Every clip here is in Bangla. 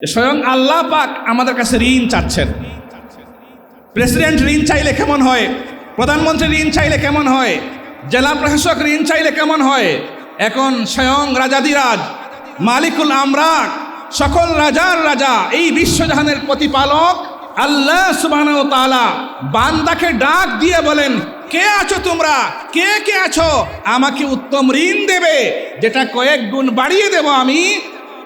স্বয়ং আল্লাহ পাক আমাদের কাছে ঋণ চাচ্ছেন। প্রেসিডেন্ট ঋণ চাইলে কেমন হয়? প্রধানমন্ত্রী ঋণ চাইলে কেমন হয়? জেলা প্রশাসক ঋণ চাইলে কেমন হয়? এখন স্বয়ং রাজাদিরাজ মালিকুল আমরাক, সকল রাজার রাজা, এই বিশ্বজাহানের প্রতিপালক আল্লাহ সুবাহ তালা বান্দাকে ডাক দিয়ে বলেন, কে আছো তোমরা? কে কে আছো? আমাকে উত্তম ঋণ দেবে, যেটা কয়েক গুণ বাড়িয়ে দেব আমি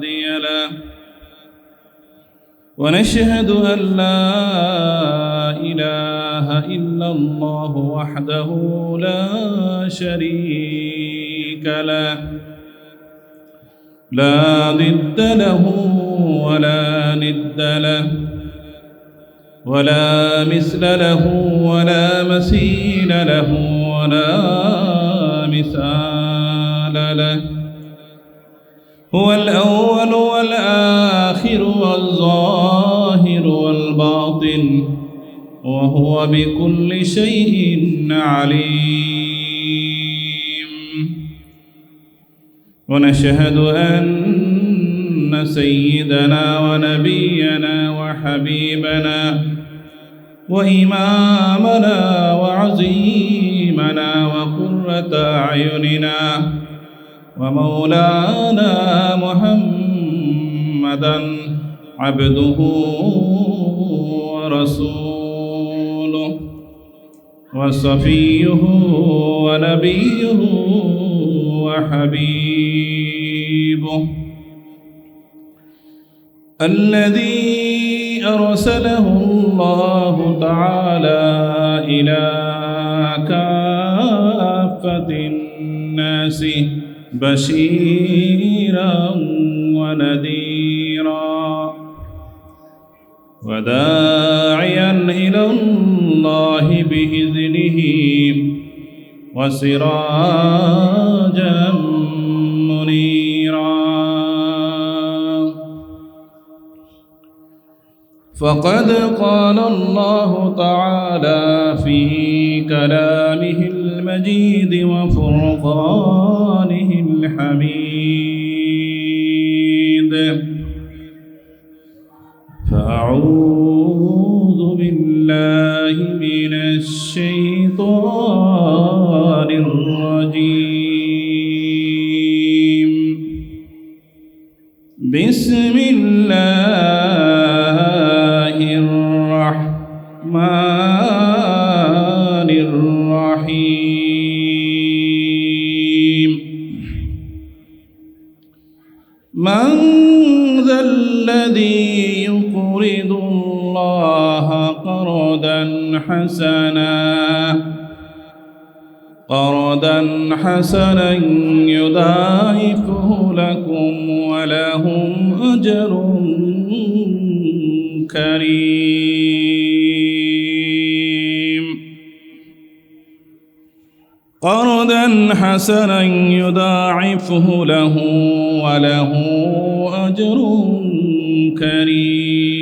له. ونشهد أن لا إله إلا الله وحده لا شريك له. لا ضد له ولا ند له. ولا مثل له ولا مثيل له ولا مثال له. هو الأول والآخر والظاهر والباطن وهو بكل شيء عليم. ونشهد أن سيدنا ونبينا وحبيبنا وإمامنا وعزيمنا وقرة أعيننا ومولانا محمدا عبده ورسوله وصفيه ونبيه وحبيبه. الذي أرسله الله تعالى إلى كافة الناس بشيرا ونذيرا وداعيا إلى الله بإذنه وسراجا منيرا. فقد قال الله تعالى في كلامه المجيد وفرقانه الحميد فأعوذ بالله من الشيطان الرجيم. بسم الله الرحمن حسنا. قرضا حسنا يضاعفه لكم ولهم أجر كريم. قرضا حسنا يضاعفه له وله أجر كريم.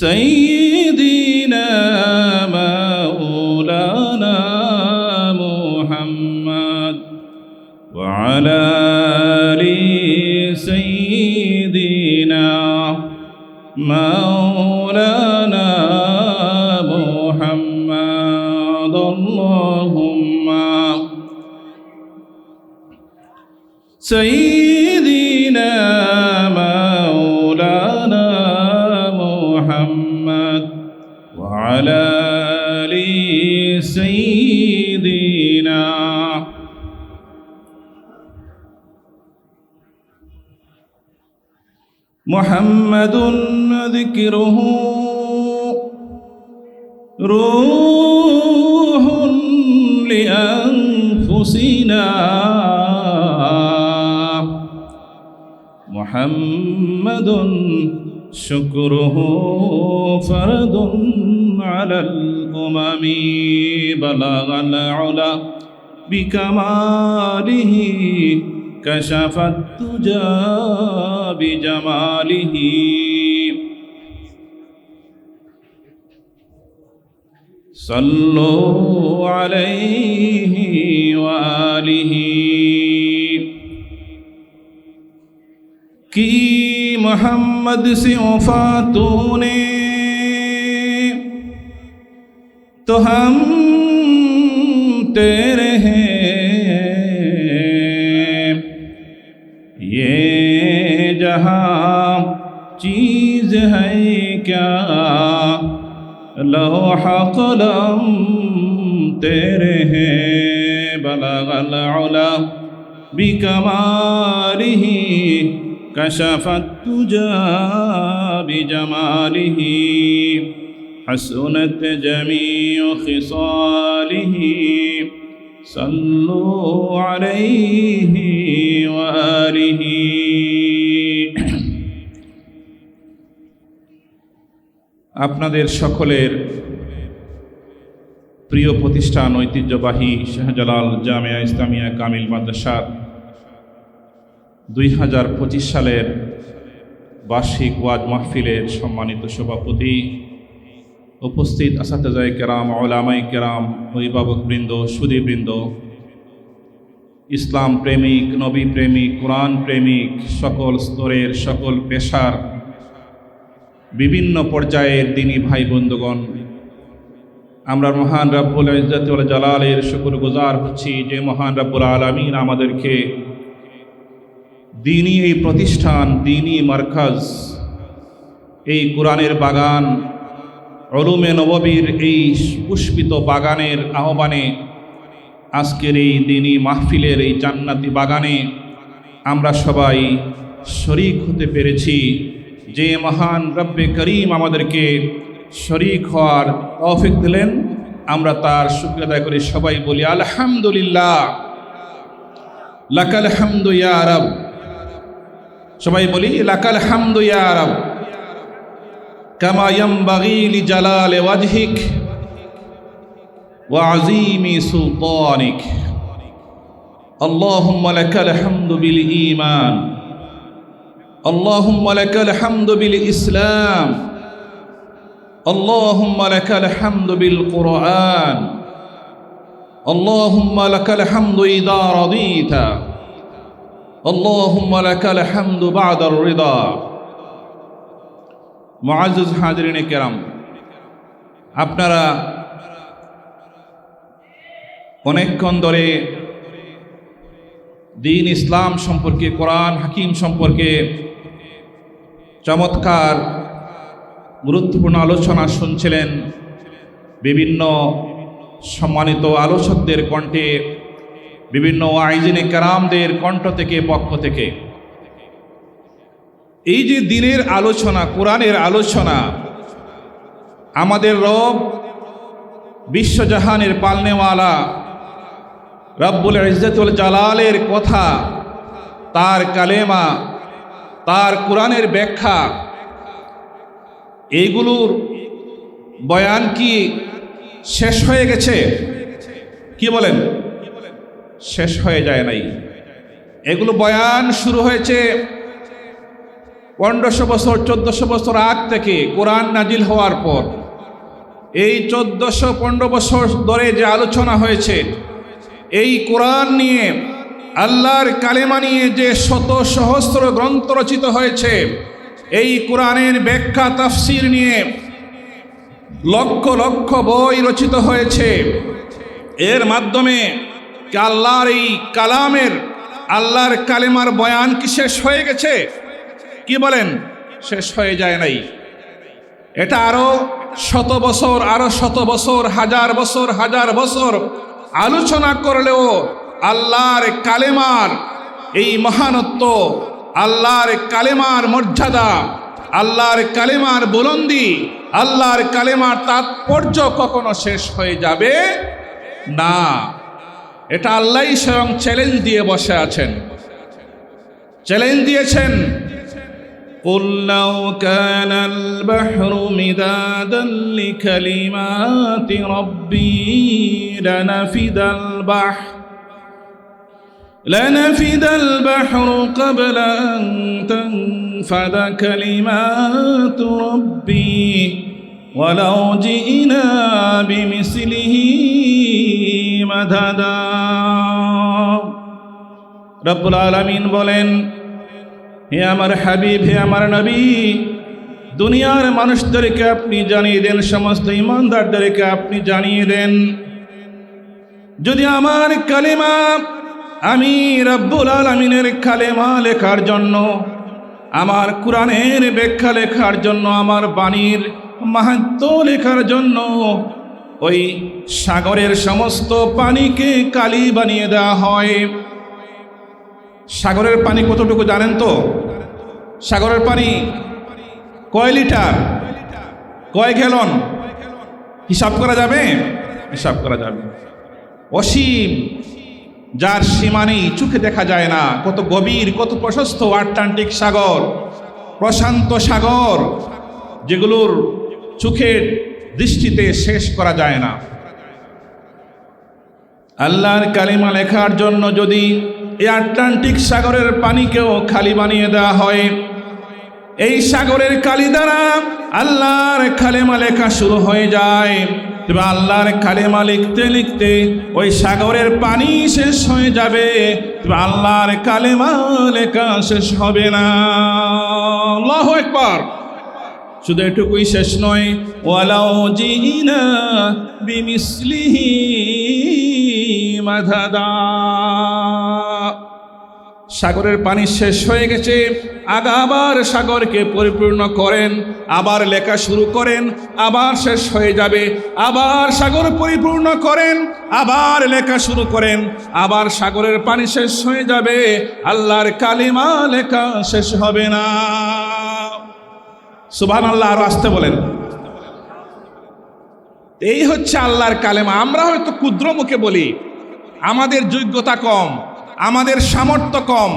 سيدنا مولانا محمد وعلى آل سيدنا مولانا محمد. الله اللهم سيدنا ذكره روح لأنفسنا. محمد شكره فرد على الأمم. بلغ العلا بكماله كشف الدجى بجماله. صلو علیہ وآلہ کی محمد سے تو نے تو ہم تیرے ہیں. یہ جہاں چیز ہے کیا لوح قلم تیرے ہیں بلغ العلا بکماله كشف التجا بجماله حسنت جميع خصاله صلوا عليه وآله আপনাদের সকলের প্রিয় প্রতিষ্ঠান ঐতিহ্যবাহী শাহজালাল জামিয়া ইসলামিয়া কামিল মাদ্রাসার দুই হাজার পঁচিশ সালের বার্ষিক ওয়াজ মাহফিলের সম্মানিত সভাপতি উপস্থিত আসাতেজায় কেরাম, ওলামাই কেরাম, অভিভাবকবৃন্দ সুদীবৃন্দ ইসলাম প্রেমিক, নবী প্রেমিক, কোরআন প্রেমিক, সকল স্তরের সকল পেশার বিভিন্ন পর্যায়ের দিনী ভাই বন্ধুগণ, আমরা মহান রাব্বুল ইজ্জতুল জালালের শুকর গুজার হচ্ছি যে মহান রাব্বুল আলামিন আমাদেরকে দিনী এই প্রতিষ্ঠান, দিনী মার্কাজ, এই কোরআনের বাগান অলুমে নববীর এই পুষ্পিত বাগানের আহ্বানে, আজকের এই দিনী মাহফিলের এই জান্নাতি বাগানে আমরা সবাই শরিক হতে পেরেছি। যে মহান রব্বে করিম আমাদেরকে শরিক হওয়ার তৌফিক দিলেন আমরা তার শুক্রিয়া আদায় করি সবাই বলি আলহামদুলিল্লাহ লাকাল হামদু ইয়া রব সবাই বলি লাকাল হামদু ইয়া রব কামা ইয়ামবাগি লিজালালি ওয়াজহিক ওয়া আযীমি সুলতানিক اللهم لك الحمد بالإيمان اللهم لك الحمد بالإسلام اللهم لك الحمد بالقرآن اللهم لك الحمد إذا رضيت اللهم لك الحمد بعد الرضا معزز حاضرين কেরাম আপনারা অনেকক্ষণ ধরে দিন ইসলাম সম্পর্কে কোরআন হাকিম সম্পর্কে চমৎকার, গুরুত্বপূর্ণ আলোচনা শুনছিলেন বিভিন্ন সম্মানিত আলোচকদের কণ্ঠে, বিভিন্ন আইজিনে কারামদের কণ্ঠ থেকে, পক্ষ থেকে। এই যে দিনের আলোচনা, কোরআনের আলোচনা, আমাদের রব বিশ্বজাহানের পালনেওয়ালা, রব্বুল ইজ্জতুল জালালের কথা, তার কালেমা তার কোরআনের ব্যাখ্যা। এইগুলোর বয়ান কি শেষ হয়ে গেছে? কি বলেন? শেষ হয়ে যায় নাই। এগুলো বয়ান শুরু হয়েছে পনেরোশো বছর, চোদ্দশো বছর আগ থেকে কোরআন নাজিল হওয়ার পর। এই চোদ্দশো পনেরো বছর ধরে যে আলোচনা হয়েছে, এই কোরআন নিয়ে আল্লাহর কালেমা নিয়ে যে শত সহস্র গ্রন্থ রচিত হয়েছে, এই কোরআনের ব্যাখ্যা, তাফসির নিয়ে লক্ষ লক্ষ বই রচিত হয়েছে। এর মাধ্যমে আল্লাহর এই কালামের, আল্লাহর কালেমার বয়ান কি শেষ হয়ে গেছে? কি বলেন? শেষ হয়ে যায় নাই। এটা আরও শত বছর, আরও শত বছর, হাজার বছর হাজার বছর আলোচনা করলেও আল্লাহর কালেমার এই মহানত্ব আল্লাহর কালেমার মর্যাদা আল্লাহর কালেমার বুলন্দি আল্লাহর কালেমার তাৎপর্য কখনো শেষ হয়ে যাবে না এটা আল্লাহই স্বয়ং চ্যালেঞ্জ দিয়ে বসে আছেন চ্যালেঞ্জ দিয়েছেন قل لو كان البحر مدادا لكلمات ربي لنفد البحر لنفد البحر قبل أن تنفد كلمات ربي ولو جئنا بمثله مددا رب العالمين বলেন হে আমার হাবিব হে আমার নবী দুনিয়ার মানুষদেরকে আপনি জানিয়ে দেন সমস্ত ইমানদারদেরকে আপনি জানিয়ে দেন যদি আমার কালেমা আমি রব্বুল আলমিনের কালেমা লেখার জন্য, আমার কোরআনের ব্যাখ্যা লেখার জন্য, আমার বাণীর মাহাত্ম লেখার জন্য ওই সাগরের সমস্ত পানিকে কালি বানিয়ে দেওয়া হয়। সাগরের পানি কতটুকু জানেন তো? সাগরের পানি কয় লিটার? কয় গ্যালন? হিসাব করা যাবে? হিসাব করা যাবে। অসীম। যার সীমা নেই, চোখে দেখা যায় না। কত গভীর, কত প্রশস্ত আটলান্টিক সাগর, প্রশান্ত সাগর, যেগুলোর চোখের দৃষ্টিতে শেষ করা যায় না। আল্লাহর কালিমা লেখার জন্য যদি এই আটলান্টিক সাগরের পানিকেও খালি বানিয়ে দেওয়া হয়, এই সাগরের কালি দ্বারা আল্লাহর কালেমা লেখা শুরু হয়ে যায়। তবে আল্লাহর কালেমা লিখতে লিখতে ওই সাগরের পানি শেষ হয়ে যাবে। তবে আল্লাহর কালেমা লেখা শেষ হবে না। আল্লাহ একবার শুধু এটুকুই শেষ নয় ওয়ালাও জিনা বিমিসলিহি মাধাদা সাগরের পানি শেষ হয়ে গেছে। আগা আবার সাগরকে পরিপূর্ণ করেন, আবার লেখা শুরু করেন, আবার শেষ হয়ে যাবে। আবার সাগর পরিপূর্ণ করেন, আবার লেখা শুরু করেন, আবার সাগরের পানি শেষ হয়ে যাবে। আল্লাহর কালিমা লেখা শেষ হবে না। সুবহান আল্লাহ আরও আসতে বলেন। এই হচ্ছে আল্লাহর কালেমা। আমরা হয়তো ক্ষুদ্র মুখে বলি, আমাদের যোগ্যতা কম। আমাদের সামর্থ্য কম,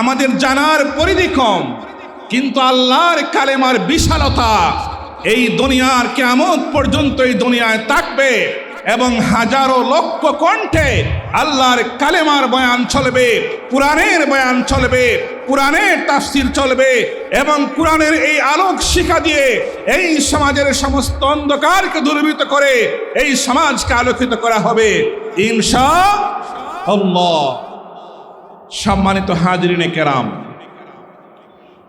আমাদের জানার পরিধি কম, কিন্তু আল্লাহর কালেমার বিশালতা এই দুনিয়ার কেমন পর্যন্ত এই দুনিয়ায় থাকবে এবং হাজারো লক্ষ কণ্ঠে আল্লাহর কালেমার বয়ান চলবে, কোরআনের বয়ান চলবে, কোরআনের তাফসির চলবে এবং কোরআনের এই আলোক শিখা দিয়ে এই সমাজের সমস্ত অন্ধকারকে দূরীভূত করে এই সমাজকে আলোকিত করা হবে। ইনশা আল্লাহ সম্মানিত হাজরিনে কেরাম,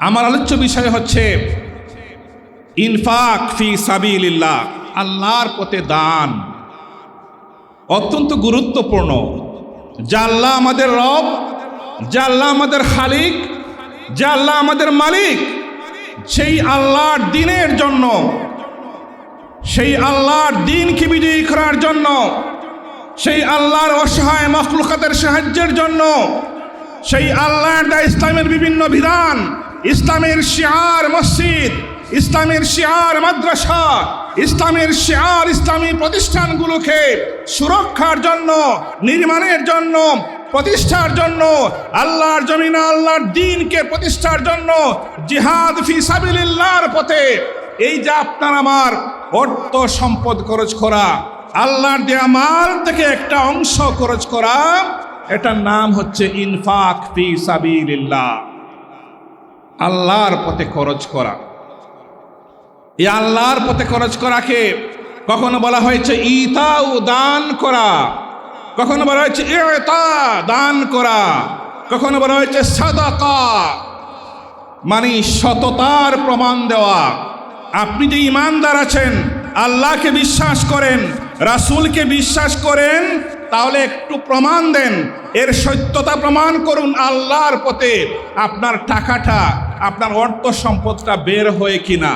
আমার আলোচ্য বিষয় হচ্ছে ইনফাক ফি সাবিলিল্লাহ, আল্লাহর পথে দান। অত্যন্ত গুরুত্বপূর্ণ। আল্লাহ আমাদের রব আল্লাহ আমাদের খালিক আল্লাহ আমাদের মালিক, সেই আল্লাহর দিনের জন্য, সেই আল্লাহর দিনকে বিজয়ী করার জন্য, সেই আল্লাহর অসহায় মখলুকাতের সাহায্যের জন্য সেই আল্লাহর দা ইসলামের বিভিন্ন বিধান, ইসলামের শিয়ার মসজিদ, ইসলামের শিয়ার মাদ্রাসা, ইসলামের শিয়ার ইসলামী প্রতিষ্ঠানগুলোকে সুরক্ষার জন্য, নির্মাণের জন্য, প্রতিষ্ঠার জন্য, আল্লাহর জমিনা আল্লাহর দিনকে প্রতিষ্ঠার জন্য জিহাদ ফি সাবিলিল্লাহর পথে। এই যে আপনার আমার অর্থ সম্পদ খরচ করা, আল্লাহর দেয়া মাল থেকে একটা অংশ খরচ করা এটার নাম হচ্ছে ইনফাক ফি সাবিলিল্লাহ। আল্লাহর পথে খরচ করা। এই আল্লাহর পথে খরচ করাকে কখনো বলা হয়েছে ইতাউ, দান করা। কখনো বলা হয়েছে ইতা, দান করা। কখনো বলা হয়েছে সাদাকা। মানে সততার প্রমাণ দেওয়া। আপনি যে ইমানদার আছেন, আল্লাহকে বিশ্বাস করেন, রাসূলকে বিশ্বাস করেন তাহলে একটু প্রমাণ দেন। এর সত্যতা প্রমাণ করুন আল্লাহর পথে। আপনার টাকাটা, আপনার অর্থ সম্পদটা বের হয়ে কিনা,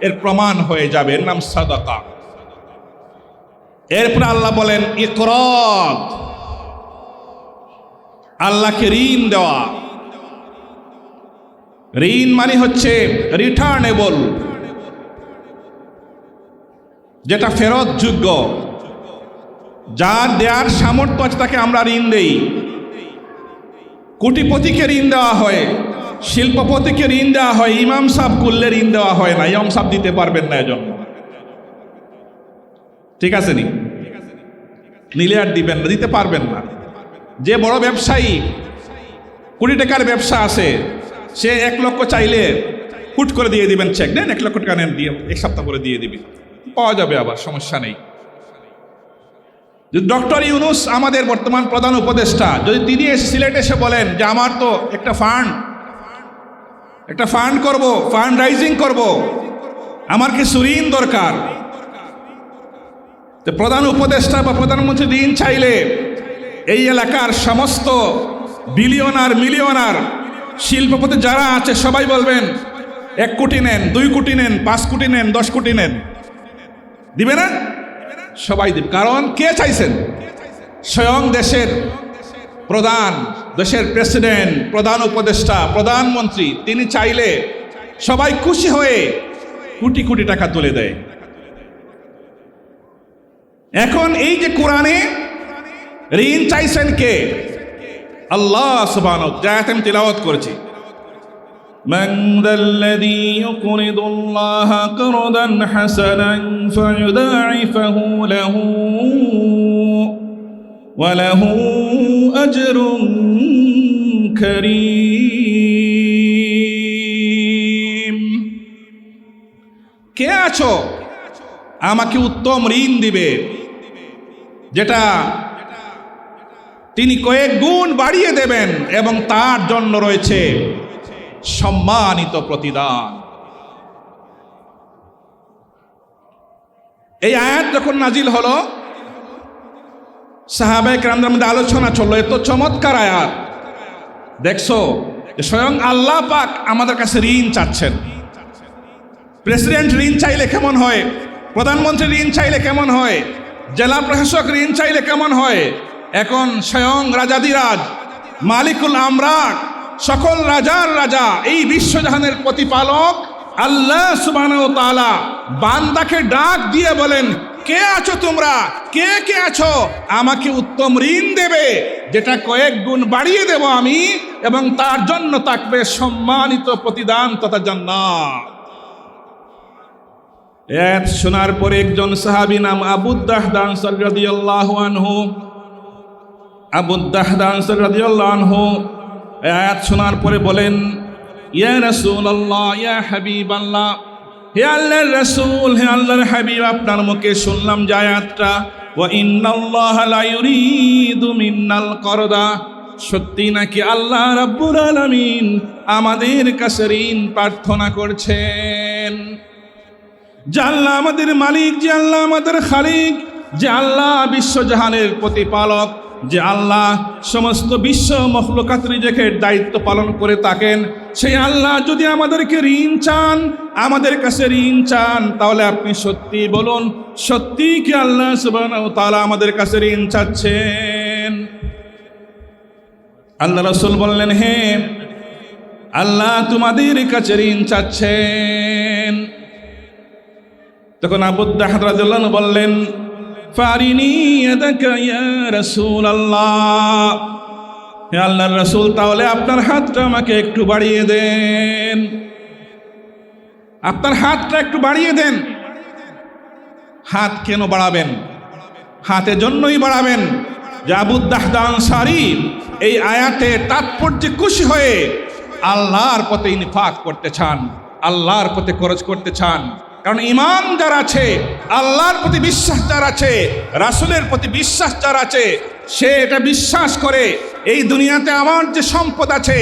এর প্রমাণ হয়ে যাবে। এর নাম সাদাকা। এরপরে আল্লাহ বলেন ইকরদ আল্লাহকে ঋণ দেওয়া। ঋণ মানে হচ্ছে রিটার্নেবল যেটা ফেরত যোগ্য যার দেওয়ার সামর্থ্য আছে তাকে আমরা ঋণ দেই। কোটিপতিকে ঋণ দেওয়া হয়, শিল্পপতিকে ঋণ দেওয়া হয়, ইমাম সাহেব করলে ঋণ দেওয়া হয় না, ইমাম সাহেব দিতে পারবেন না এজন্য। ঠিক আছে নি? নিলে আর দিবেন না, দিতে পারবেন না। যে বড় ব্যবসায়ী কোটি টাকার ব্যবসা আছে, সে এক লক্ষ চাইলে হুট করে দিয়ে দিবেন চেক দেন এক লক্ষ টাকা নেন, দিয়ে এক সপ্তাহ করে দিয়ে দিবি। পাওয়া যাবে আবার, সমস্যা নেই। যদি ডক্টর ইউনুস আমাদের বর্তমান প্রধান উপদেষ্টা, যদি তিনি এসে সিলেট এসে বলেন যে আমার তো একটা ফান্ড একটা ফান্ড করব, ফান্ড রাইজিং করব, আমার কিছু ঋণ দরকার। তো প্রধান উপদেষ্টা বা প্রধানমন্ত্রী ঋণ চাইলে এই এলাকার সমস্ত বিলিয়নার, মিলিয়নার শিল্পপতি যারা আছে, সবাই বলবেন, এক কোটি নেন, দুই কোটি নেন, পাঁচ কোটি নেন, দশ কোটি নেন। দিবে না? সবাই দিবে কারণ কে চাইছেন? স্বয়ং দেশের প্রধান, দেশের প্রেসিডেন্ট, প্রধান উপদেষ্টা, প্রধানমন্ত্রী, তিনি চাইলে সবাই খুশি হয়ে কোটি কোটি টাকা তুলে দেয়। এখন এই যে কোরআনে ঋণ চাইছেন কে? আল্লাহ সুবান জায়াত আমি তিলাওয়াত করেছি। من ذا الذي يقرض الله قرضا حسنا فيضاعفه له وله أجر كريم কে আছো আমাকে উত্তম ঋণ দিবে যেটা তিনি কয়েক গুণ বাড়িয়ে দেবেন এবং তার জন্য রয়েছে সম্মানিত প্রতিদান। এই আয়াত যখন নাজিল হলো সাহাবাহিক রামদের মধ্যে আলোচনা চলল। এত চমৎকার আয়াত। দেখছ স্বয়ং আল্লাহ পাক আমাদের কাছে ঋণ চাচ্ছেন। প্রেসিডেন্ট ঋণ চাইলে কেমন হয়? প্রধানমন্ত্রী ঋণ চাইলে কেমন হয়? জেলা প্রশাসক ঋণ চাইলে কেমন হয়? এখন স্বয়ং রাজাদিরাজ মালিকুল আমরাক সকল রাজার রাজা, এই বিশ্বজাহানের প্রতিপালক আল্লাহ সুবাহ তালা বান্দাকে ডাক দিয়ে বলেন, কে আছো তোমরা? কে কে আছো? আমাকে উত্তম ঋণ দেবে, যেটা কয়েক গুণ বাড়িয়ে দেব আমি, এবং তার জন্য থাকবে সম্মানিত প্রতিদান তথা জান্নাত। শোনার পরে একজন সাহাবী নাম আবুদ্দাহদান রাদিয়াল্লাহু আনহু আবুদ্দাহদান রাদিয়াল্লাহু আনহু আয়াত শোনার পরে বলেন, ইয়া রাসূলুল্লাহ, ইয়া হাবিবাল্লাহ, হে আল্লাহর রাসূল, হে আল্লাহর হাবিব, আপনার মুখে শুনলাম যে আয়াতটা, ওয়া ইন্নাল্লাহা লা ইউরিদু মিন্নাল করদা সত্যি নাকি আল্লাহ রাব্বুল আলামিন আমাদের কাছে ঋণ প্রার্থনা করছেন? যে আল্লাহ আমাদের মালিক, যে আল্লাহ আমাদের খালিক, যে আল্লাহ বিশ্বজাহানের প্রতিপালক যে আল্লাহ সমস্ত বিশ্ব মখলুকাত নিজেকে দায়িত্ব পালন করে থাকেন, সেই আল্লাহ যদি আমাদেরকে ঋণ চান, আমাদের কাছে ঋণ চান, তাহলে আপনি সত্যি বলুন সত্যি কি আল্লাহ তাহলে আমাদের কাছে ঋণ চাচ্ছেন? আল্লাহ রসুল বললেন, হে আল্লাহ তোমাদের কাছে ঋণ চাচ্ছেন। তখন আবুদ্দাহাদ রাদিয়াল্লাহু বললেন ফারিনি রাসূলুল্লাহ। হে আল্লাহর রাসূল, তাহলে আপনার হাতটা আমাকে একটু বাড়িয়ে দেন। আপনার হাতটা একটু বাড়িয়ে দেন। হাত কেন বাড়াবেন? হাতের জন্যই বাড়াবেন। যে আবুদ্দাহদা আনসারি এই আয়াতে তাৎপর্যে খুশি হয়ে আল্লাহর পথে ইনফাক করতে চান, আল্লাহর পথে খরচ করতে চান। কারণ ইমান যার আছে, আল্লাহর প্রতি বিশ্বাস যার আছে, রাসুলের প্রতি বিশ্বাস যার আছে, সে এটা বিশ্বাস করে, এই দুনিয়াতে আমার যে সম্পদ আছে,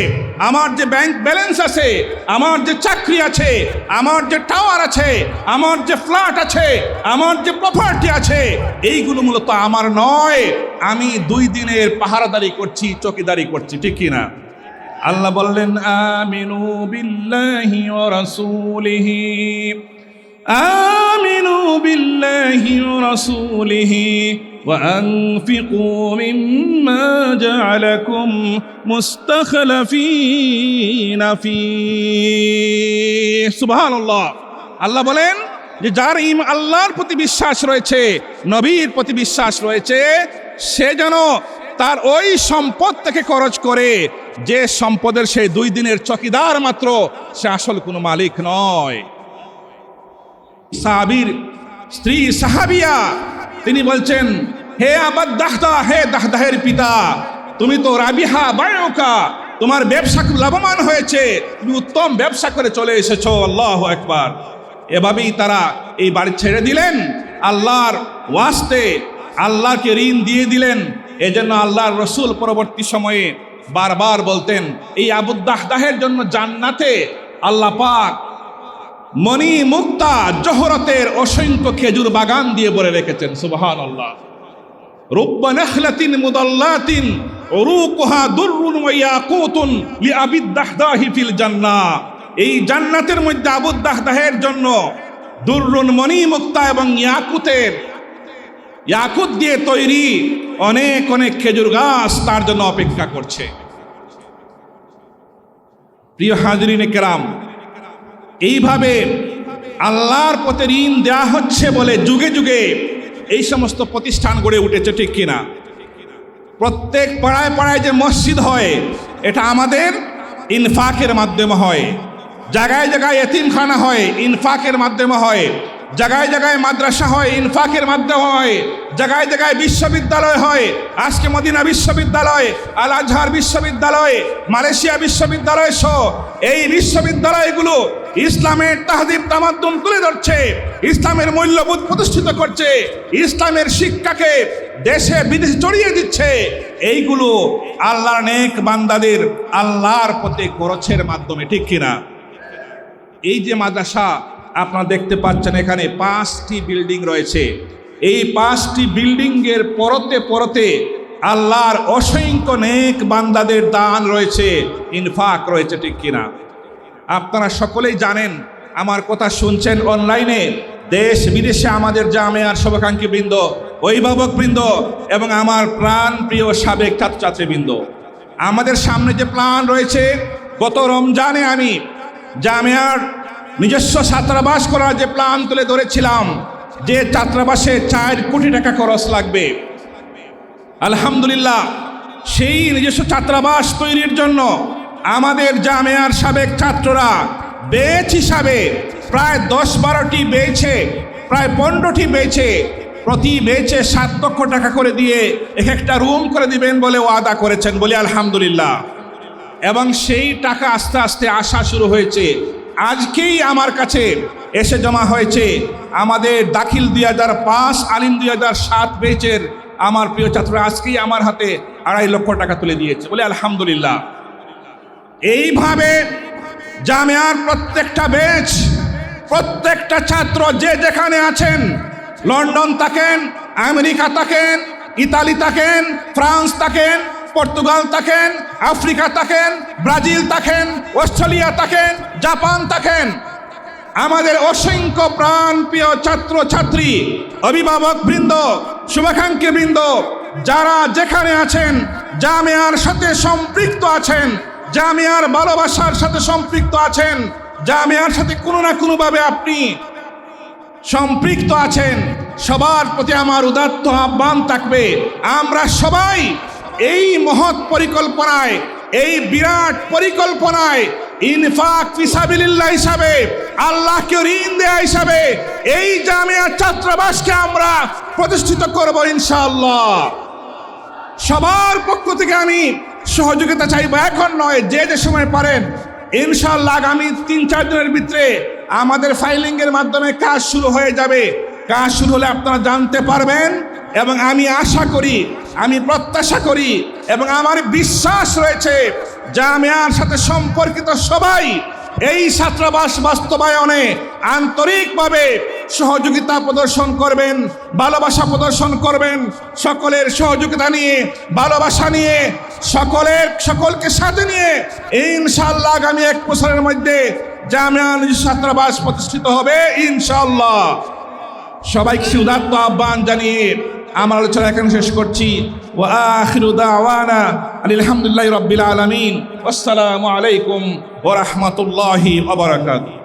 আমার যে ব্যাংক ব্যালেন্স আছে, আমার যে চাকরি আছে, আমার যে টাওয়ার আছে, আমার যে ফ্ল্যাট আছে, আমার যে প্রপার্টি আছে, এইগুলো মূলত আমার নয়। আমি দুই দিনের পাহারাদারি করছি, চকিদারি করছি, ঠিক কি না? আল্লাহ বললেন, আমিনু বিল্লাহি ওয়া রাসূলিহি। آمنوا بالله ورسوله وأنفقوا مما جعلكم مستخلفين فيه سبحان الله আল্লাহ বলেন যে যার ইম আল্লাহর প্রতি বিশ্বাস রয়েছে নবীর প্রতি বিশ্বাস রয়েছে সে যেন তার ওই সম্পদ থেকে খরচ করে যে সম্পদের সেই দুই দিনের চকিদার মাত্র সে আসল কোনো মালিক নয় সাহাবির স্ত্রী সাহাবিয়া, তিনি বলছেন, হে আবাদ দাহদা, হে দাহদাহের পিতা, তুমি তো রাবিহা বায়কা, তোমার ব্যবসা লাভবান হয়েছে, তুমি উত্তম ব্যবসা করে চলে এসেছ, আল্লাহ একবার এভাবেই তারা এই বাড়ি ছেড়ে দিলেন, আল্লাহর ওয়াস্তে আল্লাহকে ঋণ দিয়ে দিলেন। এজন্য আল্লাহর রসুল পরবর্তী সময়ে বারবার বলতেন, এই আবুদ্দাহদাহের জন্য জান্নাতে আল্লাহ পাক মণি মুক্তা জহরতের অসংখ্য খেজুর বাগান দিয়ে বলে রেখেছেন সুবহান আল্লাহ রুব্বা নাখলাতিন মুদাল্লাতিন, উরুকুহা দুররুন ওয়া ইয়াকুতুন লিআবিদ দাহদাহি ফিল জান্নাহ এই জান্নাতের মধ্যে আবুদ দাহদাহের জন্য দুররুন মণি মুক্তা এবং ইয়াকুতের, ইয়াকুত দিয়ে তৈরি অনেক অনেক খেজুর গাছ তার জন্য অপেক্ষা করছে। প্রিয় হাজরিনে কেরাম এইভাবে আল্লাহর পথে ঋণ দেওয়া হচ্ছে বলে যুগে যুগে এই সমস্ত প্রতিষ্ঠান গড়ে উঠেছে, ঠিক কিনা? প্রত্যেক পাড়ায় পাড়ায় যে মসজিদ হয়, এটা আমাদের ইনফাকের মাধ্যমে হয়। জায়গায় জায়গায় এতিমখানা হয়, ইনফাকের মাধ্যমে হয়। জায়গায় জায়গায় মাদ্রাসা হয়, ইনফাকের মাধ্যমে হয় জায়গায় জায়গায় বিশ্ববিদ্যালয় হয়। আজকে মদিনা বিশ্ববিদ্যালয় আল আজহার বিশ্ববিদ্যালয়, মালয়েশিয়া বিশ্ববিদ্যালয় সহ এই বিশ্ববিদ্যালয়গুলো ইসলামের তাহদিব তামাদ্দুম তুলে ধরছে, ইসলামের মূল্যবোধ প্রতিষ্ঠিত করছে, ইসলামের শিক্ষাকে দেশে বিদেশে ছড়িয়ে দিচ্ছে। এইগুলো আল্লাহর নেক বান্দাদের আল্লাহর প্রতি খরচের মাধ্যমে, ঠিক কিনা? এই যে মাদ্রাসা আপনারা দেখতে পাচ্ছেন এখানে পাঁচটি বিল্ডিং রয়েছে। এই পাঁচটি বিল্ডিংয়ের পরতে পরতে আল্লাহর অসংখ্য নেক বান্দাদের দান রয়েছে, ইনফাক রয়েছে, ঠিক কিনা? আপনারা সকলেই জানেন, আমার কথা শুনছেন অনলাইনে, দেশ বিদেশে আমাদের জামেয়ার শুভাকাঙ্ক্ষী বৃন্দ, অভিভাবক বৃন্দ, এবং আমার প্রাণ প্রিয় সাবেক ছাত্রছাত্রীবৃন্দ। আমাদের সামনে যে প্ল্যান রয়েছে, গত রমজানে আমি জামিয়ার নিজস্ব ছাত্রাবাস করার যে প্ল্যান তুলে ধরেছিলাম, যে ছাত্রাবাসে চার কোটি টাকা খরচ লাগবে। আলহামদুলিল্লাহ, সেই নিজস্ব ছাত্রাবাস তৈরির জন্য আমাদের জামেয়ার সাবেক ছাত্ররা বেচ হিসাবে প্রায় দশ বারোটি বেছে প্রায় পনেরোটি বেছে প্রতি বেচে সাত লক্ষ টাকা করে দিয়ে এক একটা রুম করে দিবেন বলে ওয়াদা করেছেন বলে আলহামদুলিল্লাহ। এবং সেই টাকা আস্তে আস্তে আসা শুরু হয়েছে। আজকেই আমার কাছে এসে জমা হয়েছে, আমাদের দাখিল দুই হাজার পাঁচ, আলিম দুই হাজার সাত বেচের আমার প্রিয় ছাত্র আজকেই আমার হাতে আড়াই লক্ষ টাকা তুলে দিয়েছে, বলে আলহামদুলিল্লাহ। এইভাবে জামিয়ার প্রত্যেকটা বেচ, প্রত্যেকটা ছাত্র যে যেখানে আছেন, লন্ডন থাকেন, আমেরিকা থাকেন, ইতালি থাকেন, ফ্রান্স থাকেন পর্তুগাল থাকেন, আফ্রিকা থাকেন, ব্রাজিল থাকেন, অস্ট্রেলিয়া থাকেন, জাপান থাকেন। আমাদের অসংখ্য প্রাণ প্রিয় ছাত্র ছাত্রী অভিভাবক বৃন্দ, শুভাকাঙ্ক্ষী বৃন্দ, যারা যেখানে আছেন, জামিয়ার সাথে সম্পৃক্ত আছেন, জামিয়ার ভালোবাসার সাথে সম্পৃক্ত আছেন, জামিয়ার সাথে কোনো না কোনোভাবে আপনি সম্পৃক্ত আছেন। সবার প্রতি আমার উদাত্ত আহ্বান থাকবে, আমরা সবাই এই মহৎ পরিকল্পনায়, এই বিরাট পরিকল্পনায় ইনফাক ফিসাবিল্লাহ হিসাবে আল্লাহকে ঋণ দেয়া হিসাবে এই জামিয়া ছাত্রাবাসকে আমরা প্রতিষ্ঠিত করব ইনশাআল্লাহ। সবার পক্ষ থেকে আমি সহযোগিতা চাইব। এখন নয়, যে যে সময় পারেন ইনশাল্লাহ আগামী তিন, চার দিনের ভিতরে আমাদের ফাইলিং এর মাধ্যমে কাজ শুরু হয়ে যাবে। কাজ শুরু হলে আপনারা জানতে পারবেন এবং আমি আশা করি আমি প্রত্যাশা করি এবং আমার বিশ্বাস রয়েছে জামিয়ার সাথে সম্পর্কিত সবাই এই ছাত্রাবাস বাস্তবায়নে আন্তরিকভাবে সহযোগিতা প্রদর্শন করবেন, ভালোবাসা প্রদর্শন করবেন, সকলের সহযোগিতা নিয়ে, ভালোবাসা নিয়ে, সকলের, সকলকে সাথে নিয়ে ইনশাল্লাহ আগামী এক বছরের মধ্যে জামিয়া নজরুল ছাত্রাবাস প্রতিষ্ঠিত হবে ইনশাল্লাহ সবাইকে উদাত্ত আহ্বান জানিয়ে আমার আলোচনা এখানে শেষ করছি। ও আখিরু দাওয়ানা আলহামদুলিল্লাহ রবিল আলমিন। আসসালামু আলাইকুম ওয়া রাহমাতুল্লাহি ওয়া বারাকাতুহু।